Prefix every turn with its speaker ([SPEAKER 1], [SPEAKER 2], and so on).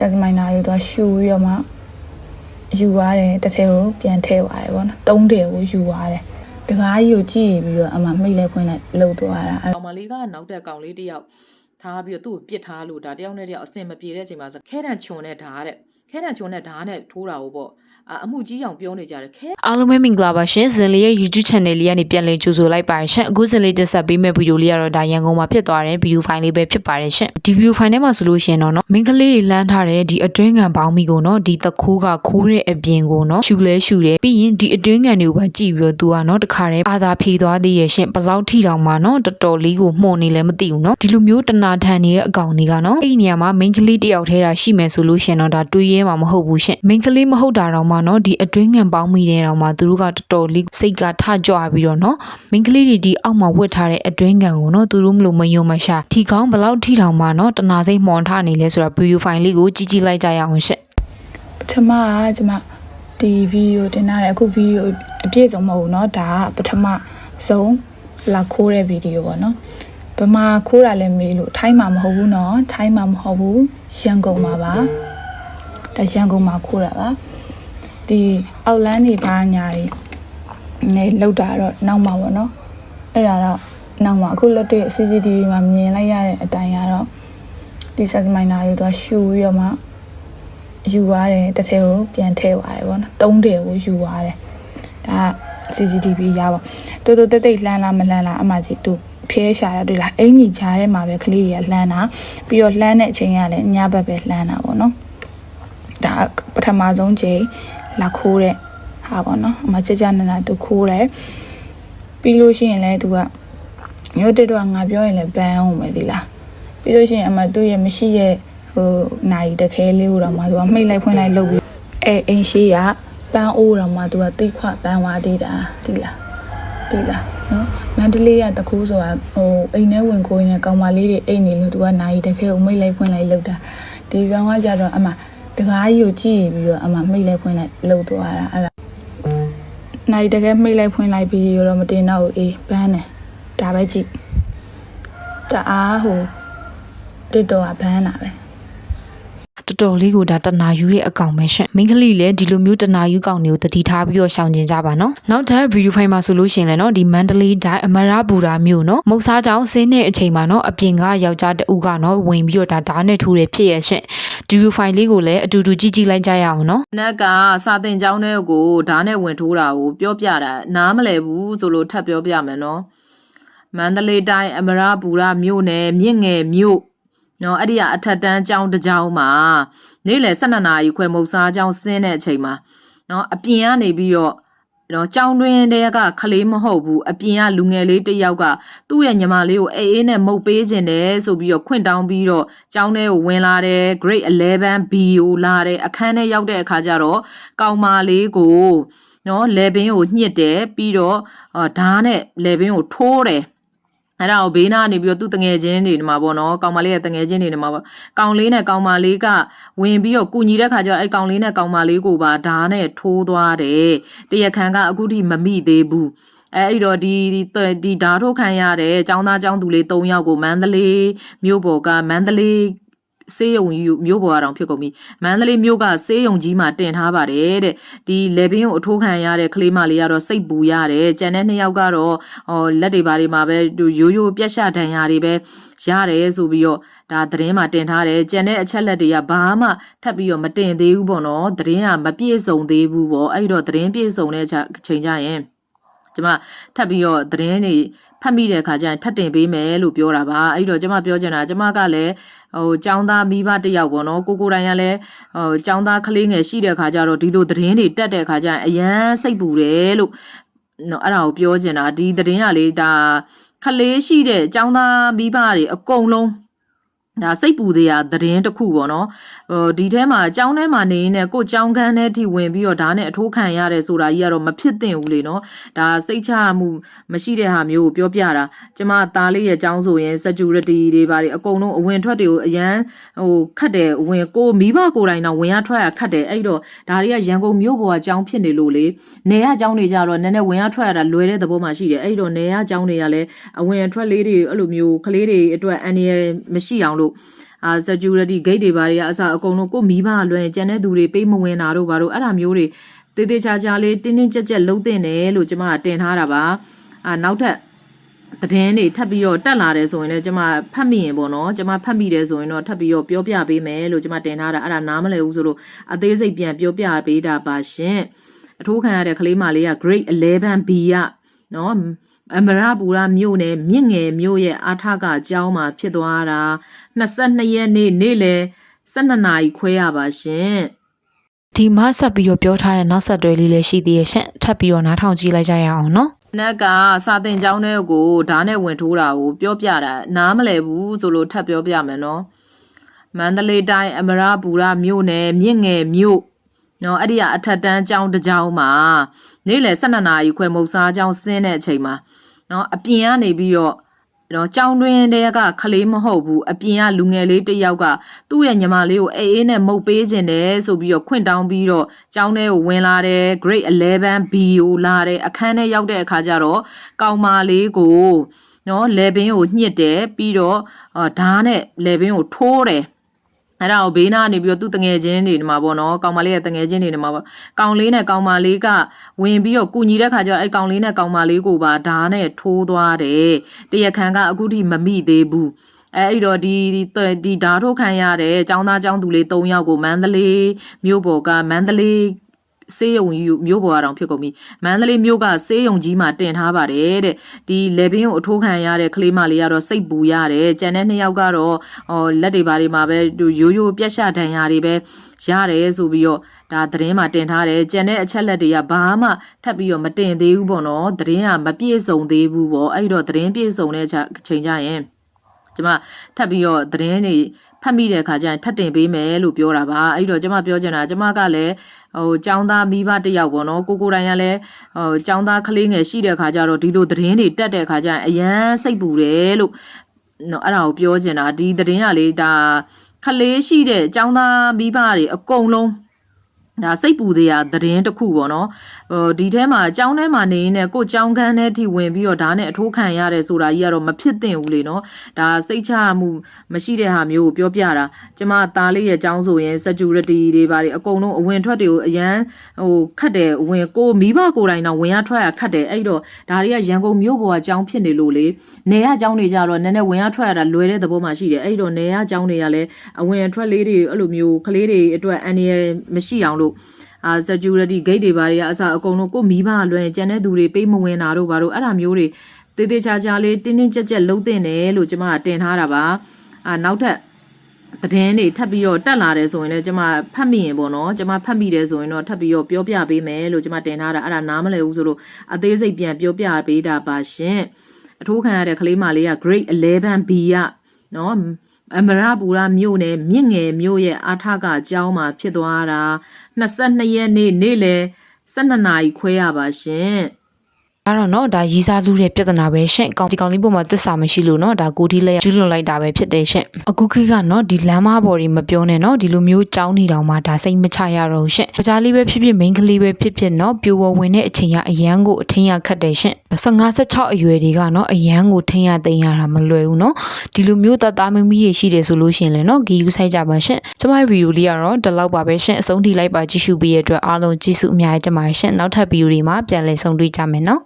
[SPEAKER 1] တက်မိုင်နာတွေတော့ရှူပြီးတော့မှယူရတယ်တစ်ထည်ကိုပြန်ထည့်သွားတယ်ပေါ့နော်သုံးထည်ကိုယူရတယ်တကားကြီးကိုကြည့်ပြီးတော့အမှမိတ်လဲဖွင့်လိုက်လှုပ်သွားတာအဲ့
[SPEAKER 2] ကောင်မလေးကနောက်တဲ့ကောင်လေးတစ်ယောက်ထားပြီးတော့သူ့ကိုပြစ်ထားလို့ဒါတယောက်နဲ့တယောက်အဆင်မပြေတဲ့အချိန်မှာဆိုခဲတံချွန်နဲ့ဓာတ်တဲ့ ခဲတံချွန်နဲ့ဓာတ်နဲ့ထိုးတာကိုပေါ့အာအမှုကြီးအောင်ပြောနေကြတယ်ခဲ
[SPEAKER 3] အားလုံးပဲမင်္ဂလာပါရှင်ဇင်လေးရဲ့ YouTube channel လေးကနေပြန်လည်ကြိုဆိုလိုက်ပါရရှင်အခုဇင်လေးတက်ဆက်ပေးမဲ့ဗီဒီယိုလေးကတော့ဒါရန်ကုန်မှာဖြစ်သွားတဲ့ဗီဒီယိုဖိုင်လေးပဲဖြစ်ပါတယ်ရှင်ဒီဗီဒီယိုဖိုင်ထဲမှာဆိုလို့ရှိရင်တော့နော်မင်္ဂလေးတွေလမ်းထားတဲ့ဒီအတွင်းငံပေါင်းမီကိုနော်ဒီတခိုးကခိုးတဲ့အပြင်ကိုနော်ရှူလဲရှူတယ်ပြီးရင်ဒီအတွင်းငံတွေကိုပါကြည့်ပြီးတော့သူကနော်တခါတည်းအာသာဖြေသွားသေးရဲ့ရှင်ဘယ်လောက်ထိတောင်မှနော်တော်တော်လေးကိုမှုန်နေလဲမသိဘူးနော်ဒီလိုမျိုးတနာထန်နေတဲ့အကောင်တွေကနော်အဲ့ဒီနေရာမှာမင်္ဂလေးတယောက်ထဲတာရှိမယ်ဆိုလို့ရှင်တော့ဒါတွေးရဲမှာမဟုတ်ဘူးရှင်မင်္ဂလေးမဟုတ်တာတော့မှနော်ဒီအတွင်းငံပေါင်းမိတဲ့တော့မှသူတို့ကတော်တော်လေးစိတ်ကထကြွပြီးတော့နော်မင်္ဂလေးတွေဒီအောက်မှာဝတ်ထားတဲ့အတွင်းငံကိုနော်သူတို့မလို့မယုံမရှာထီကောင်းဘယ်လောက်ထီတောင်မှနော်တနာစိတ်မှွန်ထနေလဲဆိုတာဗီဒီယိုဖိုင်လေးကိုကြည့်ကြည့်လိုက်ကြရအောင်ရှင့်
[SPEAKER 1] ပထမကကျွန်မဒီဗီဒီယိုတင်ထားတယ်အခုဗီဒီယိုအပြည့်စုံမဟုတ်ဘူးเนาะဒါကပထမဆုံးလာခိုးတဲ့ဗီဒီယိုပေါ့နော်ဗမာခိုးတာလည်းမေးလို့ထိုင်းမှာမဟုတ်ဘူးเนาะထိုင်းမှာမဟုတ်ဘူးရန်ကုန်မှာပါ ဒါရန်ကုန်မှာခိုးတာပါဒီအောက်လန်းနေပါညာကြီးနေလောက်တာတော့နောက်မှာပေါ့နော်အဲ့ဒါတော့နောက်မှာအခုလက်တွေ့ CCTV မှာမြင်လိုက်ရတဲ့အတိုင်းကတော့ဒီဆက်မိုင်နာတွေတော့ရှူပြီးတော့မှယူရတယ်တစ်ထည်ကိုပြန်ထည့်သွားတယ်ပေါ့နော်သုံးထည်ကိုယူရတယ်ဒါက CCTV ရပါတူတူတက်တိတ်လှမ်းလားမလှမ်းလားအမှကြီးသူဖျဲရှာတာတွေ့လားအင်ကြီးကြားထဲမှာပဲကလေးတွေကလှမ်းတာပြီးတော့လှမ်းတဲ့အချိန်ကလည်းညဘက်ပဲလှမ်းတာပေါ့နော် ဒါကပထမဆုံးချိန်လာခိုးတဲ့ဟာပေါ့နော်အမှကြကြနနာသူခိုးတယ်ပြီးလို့ရှိရင်လည်းသူကမျိုးတက်တော့ငါပြောရင်လည်းဘန်းအောင်မယ်ဒီလားပြီးလို့ရှိရင်အမှသူ့ရဲ့မရှိရဲ့ဟိုနိုင်တခဲလေးကိုတော့မှသူကမှိတ်လိုက်ဖွင့်လိုက်လုပ်ပြီးအဲအိမ်ရှိကပန်းအိုးတော့မှသူကတိခွပန်းသွားသေးတာဒီလားဒီလားနော်မန္တလေးကတကူဆိုတာဟိုအိမ်ထဲဝင်ကိုင်းနေကောင်မလေးတွေအိမ်နေလို့သူကနိုင်တခဲကိုမှိတ်လိုက်ဖွင့်လိုက်လုပ်တာဒီကောင်ကကြတော့အမှ တကားကြီးကိုကြည့်ပြီးတော့အမှမှိတ်လိုက်ဖွင့်လိုက်လုပ်သွားတာအဲ့ဒါနိုင်တကယ်မှိတ်လိုက်ဖွင့်လိုက်ပြီးရောမတင်တော့ဘူးအေးဘန်းတယ်ဒါပဲကြည့်တအားဟိုတစ်တော့ကဘန်းလာပဲ
[SPEAKER 3] တော်တော်လေးကိုဒါတနာယူရဲ့အကောင်ပဲရှင်မိန်းကလေးလည်းဒီလိုမျိုးတနာယူကောင်တွေကိုတတိထားပြီးတော့ရှောင်ကျင်ကြပါနော်နောက်ထပ်ဗီဒီယိုဖိုင်မှာဆိုလို့ရှိရင်လည်းနော်ဒီမန္တလေးတိုင်းအမရပူရာမြို့နော်မုတ်စားကြောင်ဆင်းတဲ့အချိန်မှာနော်အပြင်ကယောက်ျားတဦးကနော်ဝင်ပြီးတော့ဒါဓာတ်နဲ့ထိုးတယ်ဖြစ်ရဲ့ရှင်ဒီဗီဒီယိုဖိုင်လေးကိုလည်းအတူတူကြည့်ကြည့်လိုက်ကြရအောင်နော်
[SPEAKER 2] နက်ကစာတင်ကျောင်းထဲကိုဓာတ်နဲ့ဝင်ထိုးတာကိုပြောပြတာနားမလဲဘူးဆိုလို့ထပ်ပြောပြမယ်နော်မန္တလေးတိုင်းအမရပူရမြို့နယ်မြင့်ငယ်မြို့ နော်အဲ့ဒီကအထက်တန်းကျောင်းတစ်ကျောင်းမှာနေ့လယ်12နာရီခွဲမုတ်စားကျောင်းဆင်းတဲ့အချိန်မှာနော်အပြင်ကနေပြီးတော့နော်ကြောင်တွင်တဲကခလေးမဟုတ်ဘူးအပြင်ကလူငယ်လေးတစ်ယောက်ကသူ့ရဲ့ညီမလေးကိုအေးအေးနဲ့မှုတ်ပေးခြင်းတယ်ဆိုပြီးတော့ခွင့်တောင်းပြီးတော့ကျောင်းထဲကိုဝင်လာတယ် grade 11 B ကိုလာတယ်အခန်းထဲရောက်တဲ့အခါကျတော့ကောင်မလေးကိုနော်လေဘင်းကိုညှစ်တယ်ပြီးတော့အာဓာတ်နဲ့လေဘင်းကိုထိုးတယ် အဲ့ဒါကိုဘေးနားနေပြီးတော့သူ့တငယ်ချင်းတွေနေမှာပေါ့နော်ကောင်မလေးရဲ့တငယ်ချင်းတွေနေမှာပေါ့ကောင်လေးနဲ့ကောင်မလေးကဝင်ပြီးတော့ကုညီတဲ့ခါကျတော့အဲ့ကောင်လေးနဲ့ကောင်မလေးကိုပါဓာတ်နဲ့ထိုးသွားတယ်တရခန်ကအခုထိမမိသေးဘူးအဲအဲ့တော့ဒီဒီဒီဓာတ်ထုတ်ခံရတဲ့ចောင်းသားចောင်းသူလေး၃ယောက်ကိုမန္တလေးမြို့ပေါ်ကမန္တလေး စေးရုံကြီးမြို့ပေါ်အောင်ဖြစ်ကုန်ပြီမန္တလေးမြို့ကစေးရုံကြီးမှာတင်ထားပါတယ်တဲ့ဒီလေဘင်းကိုအထိုးခံရတဲ့ကလေးမလေးကတော့စိတ်ပူရတယ်ကြံတဲ့နှစ်ယောက်ကတော့ဟောလက်တွေဘာတွေမှာပဲရိုးရိုးပြက်ရှဒဏ်ရာတွေပဲရတယ်ဆိုပြီးတော့ဒါသတင်းမှာတင်ထားတယ်ကြံတဲ့အချက်လက်တွေကဘာမှထပ်ပြီးတော့မတင်သေးဘူးပေါ့နော်သတင်းကမပြည့်စုံသေးဘူးပေါ့အဲ့တော့သတင်းပြည့်စုံတဲ့အချိန်ကျရင် ကျမထပ်ပြီးတော့သတင်းတွေဖတ်မိတဲ့အခါကျရင်ထပ်တင်ပေးမယ်လို့ပြောတာပါအဲ့တော့ကျမပြောချင်တာကျမကလည်းဟိုចောင်းသားမိဘတစ်ယောက်ပေါ့နော်ကိုကိုတိုင်ကလည်းဟိုចောင်းသားကလေးငယ်ရှိတဲ့အခါကျတော့ဒီလိုသတင်းတွေတက်တဲ့အခါကျရင်အရန်စိတ်ပူတယ်လို့နော်အဲ့ဒါကိုပြောချင်တာဒီသတင်းကလေဒါခလေးရှိတဲ့ចောင်းသားမိဘတွေအကုန်လုံး ဒါစိတ်ပူသေးရသတင်းတစ်ခုပေါ့နော်ဟိုဒီထဲမှာကြောင်းထဲမှာနေနေကိုကြောင်းကန်းထဲထိဝင်ပြီးတော့ဒါနဲ့အထိုးခံရတယ်ဆိုတာကြီးကတော့မဖြစ်သင့်ဘူးလေနော်ဒါစိတ်ချမှုမရှိတဲ့ဟာမျိုးကိုပြောပြတာကျမသားလေးရဲ့ကြောင်းဆိုရင် security တွေဘာတွေအကုန်လုံးအဝင်ထွက်တွေကိုအရန်ဟိုခတ်တယ်ဝင်ကိုမိဘကိုယ်တိုင်တော့ဝင်ရထွက်ရခတ်တယ်အဲ့တော့ဒါတွေကရန်ကုန်မြို့ပေါ်ကကြောင်းဖြစ်နေလို့လေနေရကြောင်းတွေကြတော့နည်းနည်းဝင်ရထွက်ရတာလွယ်တဲ့သဘောမှရှိတယ်အဲ့တော့နေရကြောင်းတွေကလည်းအဝင်အထွက်လေးတွေအဲ့လိုမျိုးကလေးတွေအတွက်အန်ရမရှိအောင်လို့အာ security gate တွေဘာတွေကအစအကုန်လုံးကိုမိဘလွယ်ကျန်တဲ့သူတွေပေးမဝင်တာတို့ဘာတို့အဲ့ဒါမျိုးတွေတေးသေးချာချာလေးတင်းတင်းကြပ်ကြပ်လုံးတင်တယ်လို့ကျမကတင်ထားတာပါအာနောက်ထပ်သတင်းတွေထပ်ပြီးတော့တက်လာတယ်ဆိုရင်လည်းကျမဖတ်မိရင်ပေါ့နော်ကျမဖတ်မိတယ်ဆိုရင်တော့ထပ်ပြီးတော့ပြောပြပေးမယ်လို့ကျမတင်ထားတာအဲ့ဒါနားမလည်ဘူးဆိုလို့အသေးစိတ်ပြန်ပြောပြပေးတာပါရှင်အထိုးခံရတဲ့ကလေးမလေးက grade 11B ကနော်အမရပူရမြို့နယ်မြင့်ငယ်မြို့ရဲ့အာထကအကျောင်းမှာဖြစ်သွားတာ 22ရက်နေ့နေ့လယ်12နာရီခွဲရပါရှင်
[SPEAKER 3] ဒီမှာဆက်ပြီးတော့ပြောထားတဲ့နောက်ဆက်တွဲလေးလည်းရှိသေးရဲ့ရှင်ထပ်ပြီးတော့နားထောင်ကြည့်လိုက်ကြရအောင်နော်
[SPEAKER 2] နက်ကစာတင်ကျောင်းတွေကိုဓာတ်နဲ့ဝင်ထိုးတာကိုပြောပြတာနားမလည်ဘူးဆိုလို့ထပ်ပြောပြမယ်နော်မန္တလေးတိုင်းအမရပူရမြို့နယ်မြင့်ငယ်မြို့နော်အဲ့ဒီကအထက်တန်းကျောင်းတစ်ကျောင်းမှာနေ့လယ်12နာရီခွဲမုတ်စားကျောင်းဆင်းတဲ့အချိန်မှာနော်အပြင်ကနေပြီးတော့ နော်ကြောင်တွင်တဲကခလေးမဟုတ်ဘူးအပြင်ကလူငယ်လေးတစ်ယောက်ကသူ့ရဲ့ညီမလေးကိုအေးအေးနဲ့မှုတ်ပေးခြင်းတယ်ဆိုပြီးတော့ခွင့်တောင်းပြီးတော့ကျောင်းထဲကိုဝင်လာတယ် grade 11 B ကိုလာတယ်အခန်းထဲရောက်တဲ့အခါကျတော့ကောင်မလေးကိုနော်လေဘင်းကိုညှစ်တယ်ပြီးတော့အာဓာတ်နဲ့လေဘင်းကိုထိုးတယ် အဲ့ဒါကိုဘေးနားနေပြီးတော့သူ့တငယ်ချင်းတွေနေမှာပေါ့နော်ကောင်မလေးရဲ့တငယ်ချင်းတွေနေမှာပေါ့ကောင်လေးနဲ့ကောင်မလေးကဝင်ပြီးတော့ကုညီတဲ့ခါကျတော့အဲ့ကောင်လေးနဲ့ကောင်မလေးကိုပါဓာတ်နဲ့ထိုးသွားတယ်တရခန်ကအခုထိမမိသေးဘူးအဲအဲ့တော့ဒီဒီဒီဓာတ်ထုတ်ခံရတဲ့ចောင်းသားចောင်းသူလေး၃ယောက်ကိုမန္တလေးမြို့ပေါ်ကမန္တလေး စေးရုံကြီးမြို့ပေါ်အောင်ဖြစ်ကုန်ပြီမန္တလေးမြို့ကစေးရုံကြီးမှာတင်ထားပါတယ်တဲ့ဒီလေဘင်းကိုအထိုးခံရတဲ့ကလေးမလေးကတော့စိတ်ပူရတယ်ကြံတဲ့နှစ်ယောက်ကတော့ဟောလက်တွေဘာတွေမှာပဲရိုးရိုးပြက်ရှဒဏ်ရာတွေပဲရတယ်ဆိုပြီးတော့ဒါသတင်းမှာတင်ထားတယ်ကြံတဲ့အချက်လက်တွေကဘာမှထပ်ပြီးတော့မတင်သေးဘူးပေါ့နော်သတင်းကမပြည့်စုံသေးဘူးပေါ့အဲ့တော့သတင်းပြည့်စုံတဲ့ချိန်ကျရင် ကျမထပ်ပြီးတော့သတင်းတွေဖတ်မိတဲ့အခါကျရင်ထပ်တင်ပေးမယ်လို့ပြောတာပါအဲ့တော့ကျမပြောချင်တာကျမကလည်းဟိုចောင်းသားမိဘတစ်ယောက်ပေါ့နော်ကိုကိုတိုင်ကလည်းဟိုចောင်းသားကလေးငယ်ရှိတဲ့အခါကျတော့ဒီလိုသတင်းတွေတက်တဲ့အခါကျရင်အရန်စိတ်ပူတယ်လို့နော်အဲ့ဒါကိုပြောချင်တာဒီသတင်းကလေဒါခလေးရှိတဲ့ចောင်းသားမိဘတွေအကုန်လုံး ဒါစိတ်ပူသေးရသတင်းတစ်ခုပေါ့နော်ဟိုဒီထဲမှာကြောင်းထဲမှာနေနေကိုကြောင်းကန်းထဲထိဝင်ပြီးတော့ဒါနဲ့အထိုးခံရတယ်ဆိုတာကြီးကတော့မဖြစ်သင့်ဘူးလေနော်ဒါစိတ်ချမှုမရှိတဲ့ဟာမျိုးကိုပြောပြတာကျမသားလေးရဲ့ကြောင်းဆိုရင် security တွေဘာတွေအကုန်လုံးအဝင်ထွက်တွေကိုအရန်ဟိုခတ်တယ်ဝင်ကိုမိဘကိုယ်တိုင်တော့ဝင်ရထွက်ရခတ်တယ်အဲ့တော့ဒါတွေကရန်ကုန်မြို့ပေါ်ကကြောင်းဖြစ်နေလို့လေနေရကြောင်းတွေကြတော့နည်းနည်းဝင်ရထွက်ရတာလွယ်တဲ့သဘောမှရှိတယ်အဲ့တော့နေရကြောင်းတွေကလည်းအဝင်အထွက်လေးတွေအဲ့လိုမျိုးကလေးတွေအတွက်အန္တရာယ်မရှိအောင်လို့အာ security gate တွေဘာတွေကအစအကုန်လုံးကိုမိဘလွယ်ကျန်တဲ့သူတွေပေးမဝင်တာတို့ဘာတို့အဲ့ဒါမျိုးတွေတေးသေးချာချာလေးတင်းတင်းကြပ်ကြပ်လုံးတင်တယ်လို့ကျမကတင်ထားတာပါအာနောက်ထပ်သတင်းတွေထပ်ပြီးတော့တက်လာတယ်ဆိုရင်လည်းကျမဖတ်မိရင်ပေါ့နော်ကျမဖတ်မိတယ်ဆိုရင်တော့ထပ်ပြီးတော့ပြောပြပေးမယ်လို့ကျမတင်ထားတာအဲ့ဒါနားမလည်ဘူးဆိုလို့အသေးစိတ်ပြန်ပြောပြပေးတာပါရှင်အထိုးခံရတဲ့ကလေးမလေးက grade 11B ကနော်အမရပူရမြို့နယ်မြင့်ငယ်မြို့ရဲ့အာထကအကျောင်းမှာဖြစ်သွားတာ 22ရက်နေ့နေ့လယ်12နာရီခွဲရပါရှင်
[SPEAKER 3] အဲ့တော့နော်ဒါရီစားလူတဲ့ပြဿနာပဲရှင့်ကောင်ဒီကောင်လေးပေါ်မှာတစ္ဆာမရှိလို့နော်ဒါကိုဒီလက်ကျူးလွန်လိုက်တာပဲဖြစ်တယ်ရှင့်အခုခေတ်ကနော်ဒီလမ်းမပေါ်တွေမပြောနဲ့နော်ဒီလိုမျိုးကြောင်းနေတောင်မှဒါစိတ်မချရတော့ရှင့်ပကြားလေးပဲဖြစ်ဖြစ်မိန်းကလေးပဲဖြစ်ဖြစ်နော်ပြိုပေါ်ဝင်တဲ့အချိန်ကအရန်ကိုအထင်ရခတ်တယ်ရှင့်15 16အရွယ်တွေကနော်အရန်ကိုထင်ရသိင်ရတာမလွယ်ဘူးနော်ဒီလိုမျိုးတသားမမီးရရှိတယ်ဆိုလို့ရှင်လဲနော်ဂီယူဆိုင်ကြပါရှင့်ကျမရဲ့ဗီဒီယိုလေးကတော့ဒီလောက်ပါပဲရှင့်အဆုံးထိလိုက်ပါကြည့်ရှုပြီးရတဲ့အတွက်အားလုံးကျေးဇူးအများကြီးတင်ပါတယ်ရှင့်နောက်ထပ်ဗီဒီယိုတွေမှာပြန်လည်ဆုံတွေ့ကြမယ်နော်